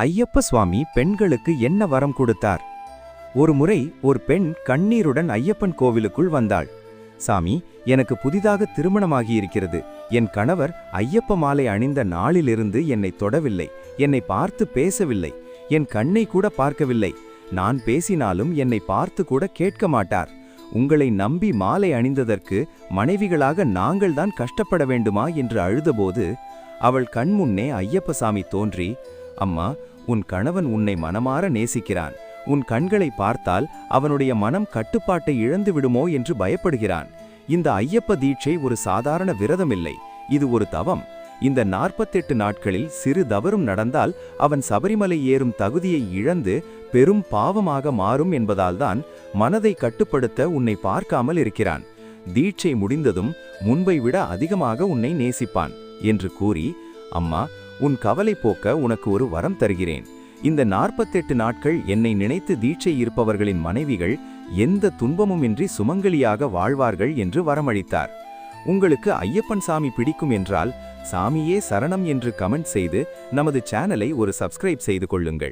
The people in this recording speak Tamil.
ஐயப்ப சுவாமி பெண்களுக்கு என்ன வரம் கொடுத்தார்? ஒரு முறை ஒரு பெண் கண்ணீருடன் ஐயப்பன் கோவிலுக்குள் வந்தாள். சாமி எனக்கு புதிதாக திருமணமாகியிருக்கிறது. என் கணவர் ஐயப்ப மாலை அணிந்த நாளிலிருந்து என்னை தொடவில்லை. என்னை பார்த்து பேசவில்லை. என் கண்ணை கூட பார்க்கவில்லை. நான் பேசினாலும் என்னை பார்த்து கூட கேட்க மாட்டார். உங்களை நம்பி மாலை அணிந்ததற்கு மனைவிகளாக நாங்கள்தான் கஷ்டப்பட வேண்டுமா? என்று அழுதபோது அவள் கண்முன்னே ஐயப்பசாமி தோன்றி அம்மா உன் கணவன் உன்னை மனமாற நேசிக்கிறான். உன் கண்களை பார்த்தால் அவனுடைய மனம் கட்டுப்பாட்டை இழந்து விடுமோ என்று பயப்படுகிறான். இந்த ஐயப்ப தீட்சை ஒரு சாதாரண விரதமில்லை. இது ஒரு தவம். இந்த நாற்பத்தெட்டு நாட்களில் சிறு தவறும் நடந்தால் அவன் சபரிமலை ஏறும் தகுதியை இழந்து பெரும் பாவமாக மாறும் என்பதால்தான் மனதை கட்டுப்படுத்த உன்னை பார்க்காமல் இருக்கிறான். தீட்சை முடிந்ததும் முன்பை விட அதிகமாக உன்னை நேசிப்பான் என்று கூறி அம்மா உன் கவலை போக்க உனக்கு ஒரு வரம் தருகிறேன். இந்த நாற்பத்தெட்டு நாட்கள் என்னை நினைத்து தீட்சை இருப்பவர்களின் மனைவிகள் எந்த துன்பமுமின்றி சுமங்கலியாக வாழ்வார்கள் என்று வரமளித்தார். உங்களுக்கு ஐயப்பன் சாமி பிடிக்கும் என்றால் சாமியே சரணம் என்று கமெண்ட் செய்து நமது சேனலை ஒரு சப்ஸ்கிரைப் செய்து கொள்ளுங்கள்.